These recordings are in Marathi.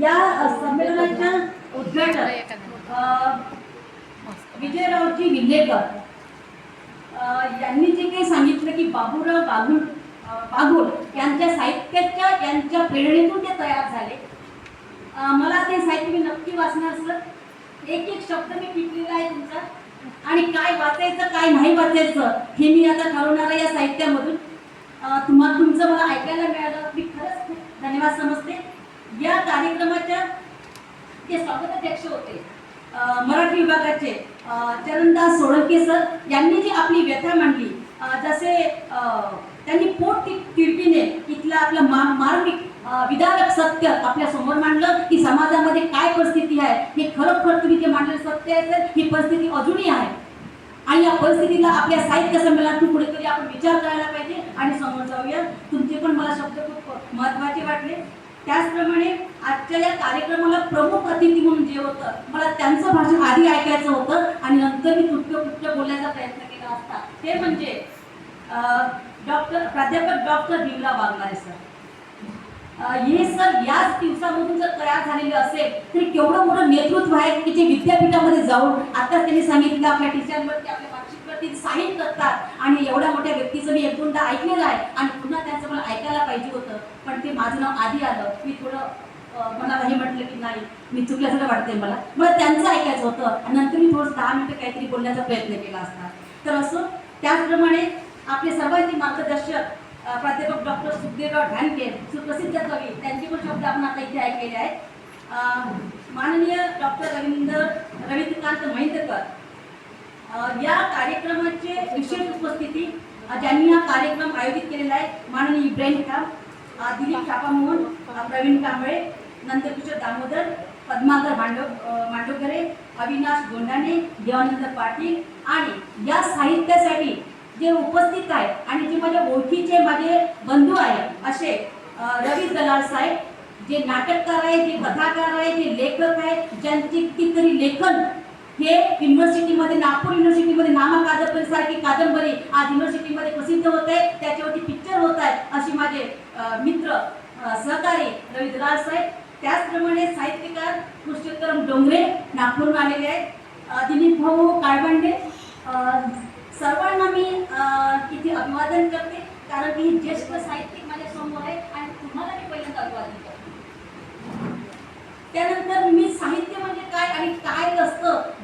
या संमेलनाच्या उद्घाटक अ, विजयरावजी विल्हेकर यांनी जे काही सांगितलं की बाबूराव बागुल बागुल यांच्या साहित्याच्या यांच्या प्रेरणेतून ते तयार झाले. मला ते साहित्य मी नक्की वाचणार सर. एक एक शब्द मी टिपलेला आहे तुमचा. आणि काय वाचायचं काय नाही वाचायचं हे मी आता ठरवणार आहे या साहित्यामधून. तुम्हाला तुमचं मला ऐकायला मिळालं. मी खरंच खूप धन्यवाद समजते. या कार्यक्रमाच्या ते स्वागताध्यक्ष होते. मराठी विभागाचे चरणदास सोळंके सर यांनी जी आपली व्यथा मांडली जसे त्यांनी पोट ति- तिरपीने इथलं आपलं मा मार्मिक विदारक सत्य आपल्यासमोर मांडलं की समाजामध्ये काय परिस्थिती आहे हे खरोखर तुम्ही जे मांडलेलं सत्य आहे तर ही परिस्थिती अजूनही आहे. आणि या परिस्थितीला आपल्या साहित्य संमेलनातून कुठेतरी आपण विचार करायला पाहिजे आणि समोर जाऊया. तुमचे पण मला शब्द खूप महत्त्वाचे वाटले. त्याचप्रमाणे आजच्या या कार्यक्रमाला प्रमुख अतिथी म्हणून जे होतं मला त्यांचं भाषण आधी ऐकायचं होतं आणि नंतर मी तुटकं तुटकं बोलण्याचा प्रयत्न केला असता. ते म्हणजे डॉक्टर प्राध्यापक डॉक्टर भीमराव बागलारे सर. हे सर याच दिवसामधून जर तयार झालेले असेल तरी केवढं मोठं नेतृत्व आहे की जे विद्यापीठामध्ये जाऊन आता त्यांनी सांगितलं आपल्या टीचरवरती आपल्या व्यक्ती साईन करतात. आणि एवढ्या मोठ्या व्यक्तीचं मी एक दोनदा ऐकलेलं आहे. आणि पुन्हा त्यांचं मला ऐकायला पाहिजे होतं. पण ते माझं नाव आधी आलं. मी थोडं मला मनाला हे म्हटलं की नाही मी चुकल्यासारखं वाटते मला. मला त्यांचं ऐकायचं होतं. आणि नंतर मी थोडंसं दहा मिनटं काहीतरी बोलण्याचा प्रयत्न केला असता. तर असं त्याचप्रमाणे आपले सर्वांचे मार्गदर्शक प्राध्यापक डॉक्टर सुखदेवराव ढानके सुप्रसिद्ध कवी त्यांचे पण शब्द आपण आता इथे ऐकलेले आहेत. माननीय डॉक्टर रवींद्र रवींद्रकांत महिंदकर या कार्यक्रमाचे विशेष उपस्थिती ज्यांनी हा कार्यक्रम आयोजित केलेला आहे माननीय इब्राहिम खान दिलीप छापामोहन अ, प्रवीण कांबळे नंदकिशोर दामोदर पद्माकर भांडव मांडोकरे मांडवकरे अविनाश गोंडाणे देवानंद पाटील आणि या साहित्यासाठी जे उपस्थित आहेत आणि जे माझ्या ओळखीचे माझे बंधू आहेत असे रवी दलाल साहेब जे नाटककार आहे जे कथाकार आहे जे लेखक आहे ज्यांची कितीतरी लेखन हे युनिव्हर्सिटीमध्ये नागपूर युनिव्हर्सिटीमध्ये नामा कादंबरी सारखी कादंबरी आज युनिव्हर्सिटीमध्ये प्रसिद्ध होत आहे. त्याच्यावरती पिक्चर होत आहेत. असे माझे मित्र सहकारी रवी दलाल साहेब. त्याचप्रमाणे साहित्यकार पुरुषोत्तम डोंगरे नागपूरला आलेले आहेत. दिलीप भाऊ काळबंडे सर्वांना मी इथे अभिवादन करते. कारण की ही ज्येष्ठ साहित्यिक माझ्यासमोर आहे आणि तुम्हाला मी पहिल्यांदा अभिवादन करते. त्यानंतर मी साहित्य म्हणजे काय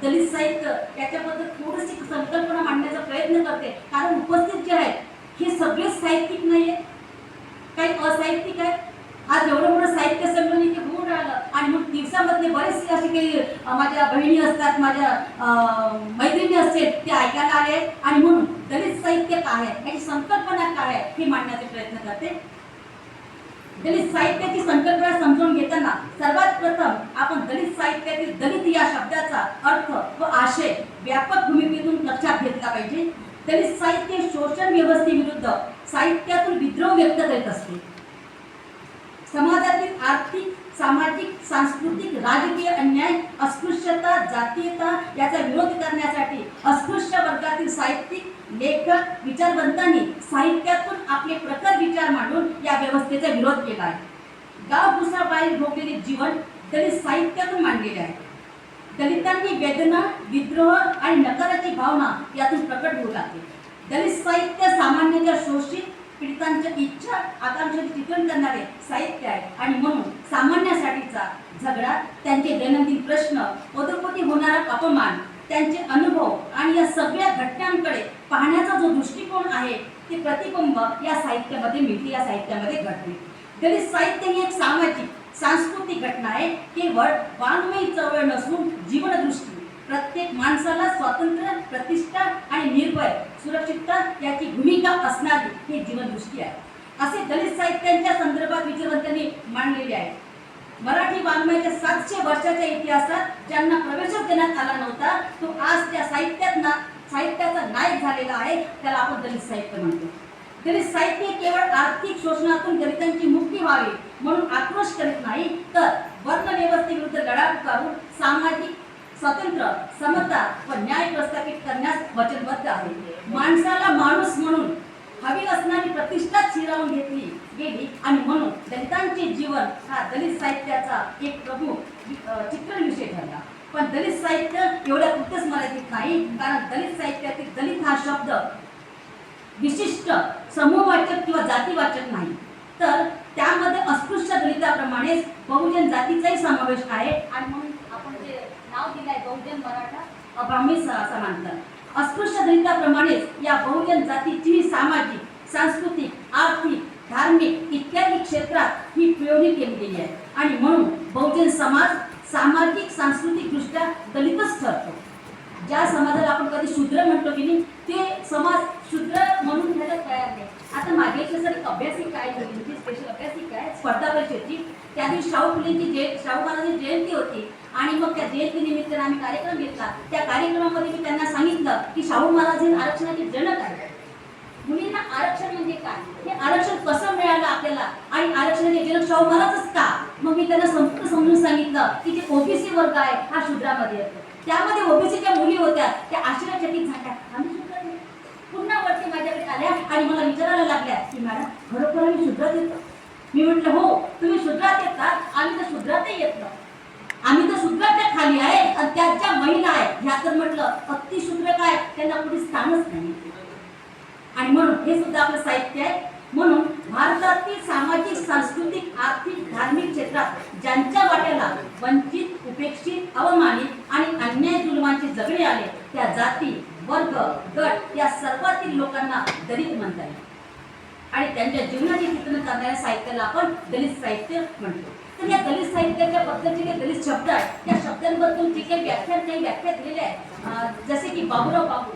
दलित साहित्य याच्याबद्दल थोडीशी संकल्पना मांडण्याचा प्रयत्न करते. कारण उपस्थित जे आहेत हे सगळे साहित्यिक नाही आहेत काही असाहित्यिक आहेत. आज एवढं मोठं साहित्य संमेलन इथे होऊन राहिलं आणि मग दिवसामधले बरेचसे असे काही माझ्या बहिणी असतात माझ्या मैत्रिणी असतील ते ऐकायला आले आणि म्हणून दलित साहित्य काय आहे? याची संकल्पना काय आहे? हे मांडण्याचा प्रयत्न करते. दलित साहित्याची संकल्पना समजून घेताना सर्वात प्रथम आपण दलित साहित्यातील दलित या शब्दाचा अर्थ व आशय व्यापक भूमिकेतून लक्षात घेतला पाहिजे. दलित साहित्य शोषण व्यवस्थेविरुद्ध साहित्यातून विद्रोह व्यक्त करीत असते. समाजातील आर्थिक सामाजिक सांस्कृतिक राजकीय अन्याय अस्पृश्यता जातीयता याचा विरोध करण्यासाठी अस्पृश्य वर्गातील साहित्यिक लेखक विचारवंतांनी साहित्यातून आपले प्रखर विचार मांडून या व्यवस्थेचा विरोध केला आहे. गाव भुसाबाहेर भोगलेले जीवन दलित साहित्यातून मांडलेले आहे. दलितांनी वेदना विद्रोह आणि नकाराची भावना यातून प्रकट होऊ लागते दलित साहित्य सामान्याच्या शोषित पीडितांच्या इच्छा आकांक्षा चित्रण करणारे साहित्य आहे आणि म्हणून सामान्यासाठीचा झगडा त्यांचे दैनंदिन प्रश्न पदोपदी होणारा अपमान त्यांचे अनुभव आणि या सगळ्या घटनांकडे पाहण्याचा जो दृष्टिकोन आहे ते प्रतिबिंब या साहित्यामध्ये मिळते या साहित्यामध्ये घडते. दलित साहित्य ही एक सामाजिक सांस्कृतिक घटना आहे. केवळ वाङ्मयी चळवळ नसून माणसाला स्वातंत्र्य प्रतिष्ठा आणि निर्भय सुरक्षितता याची भूमिका असणारी ही जीवनदृष्टी आहे. असे दलित साहित्यांच्या संदर्भात विचारवंतांनी मांडलेले आहे. मराठी वाङ्मयाच्या सातशे वर्षाच्या इतिहासात ज्यांना प्रवेशच देण्यात आला नव्हता तो आज त्या साहित्यात ना साहित्याचा नायक झालेला आहे त्याला आपण दलित साहित्य म्हणतो. दलित साहित्य केवळ आर्थिक शोषणातून दलितांची मुक्ती व्हावी म्हणून आक्रोश करीत नाही तर वर्णव्यवस्थेविरुद्ध लढा पुकारून सामाजिक स्वतंत्र समता व न्याय प्रस्थापित करण्यास वचनबद्ध आहे. माणसाला माणूस म्हणून हवी असणारी प्रतिष्ठाच हिरावून घेतली गेली आणि म्हणून दलितांचे जीवन हा दलित साहित्याचा एक प्रमुख चित्रण विषय ठरला. पण दलित साहित्य एवढ्या कुठेच मर्यादित नाही कारण दलित साहित्यातील दलित हा शब्द विशिष्ट समूहवाचक किंवा जातीवाचक नाही. तर त्यामध्ये अस्पृश्य दलिताप्रमाणेच बहुजन जातीचाही समावेश आहे आणि म्हणून नाव दिलं आहे बहुजन मराठा? ब्राह्मी समांतर अस्पृश्य दलिताप्रमाणेच या बहुजन जातीची सामाजिक सांस्कृतिक आर्थिक धार्मिक इत्यादी क्षेत्रात ही पिळवणी केली गेली आहे. आणि म्हणून बहुजन समाज सामाजिक सांस्कृतिक दृष्ट्या दलितच ठरतो. ज्या समाजाला आपण कधी शूद्र म्हणतो की नाही ते समाज शूद्र म्हणून आता मागे सर एक अभ्यासिक काय स्पेशल अभ्यासिका आहे स्पर्धा परीक्षेची त्या दिवशी शाहू फुलेंची जय शाहू महाराजांची जयंती होती. आणि मग त्या जयंतीनिमित्तानं आम्ही कार्यक्रम घेतला. त्या कार्यक्रमामध्ये मी त्यांना सांगितलं की शाहू महाराज हे आरक्षणाचे जनक आहे मुलींना आरक्षण म्हणजे काय? हे आरक्षण कसं मिळालं आपल्याला? आणि आरक्षणाचे जनक शाहू महाराजच का? मग मी त्यांना संपूर्ण समजून सांगितलं की जे ओबीसी वर्ग आहे हा शूद्रामध्ये येतो त्यामध्ये ओबीसीच्या मुली होत्या. त्या आश्चर्यचकित झाल्या आम्ही शूद्र नाही. पुन्हा वरती माझ्याकडे आल्या आणि मला विचारायला लागल्या की मॅडम खरोखर आम्ही शुद्रात येतो? मी म्हटलं हो तुम्ही शुद्रात येतात आम्ही तर शुद्रातही येत नाही. आम्ही तर शूद्राच्या खाली आहे आणि त्याच्या महिला आहे ह्या तर म्हटलं अतिशूद्र काय त्यांना कुठे स्थानच नाही. आणि म्हणून हे सुद्धा आपलं साहित्य आहे. म्हणून भारतातील सामाजिक सांस्कृतिक आर्थिक धार्मिक क्षेत्रात ज्यांच्या वाट्याला वंचित उपेक्षित अवमानित आणि अन्याय जुलमांचे जगणे आले त्या जाती वर्ग गट या सर्वातील लोकांना दलित म्हणता येईल आणि त्यांच्या जीवनाची चित्रण करणाऱ्या साहित्याला आपण दलित साहित्य म्हणतो. तर या दलित साहित्याच्या बद्दलचे जे दलित शब्द आहेत. त्या शब्दांबद्दल जे काही व्याख्या काही व्याख्या दिलेल्या आहेत जसे की बाबुराव बाबू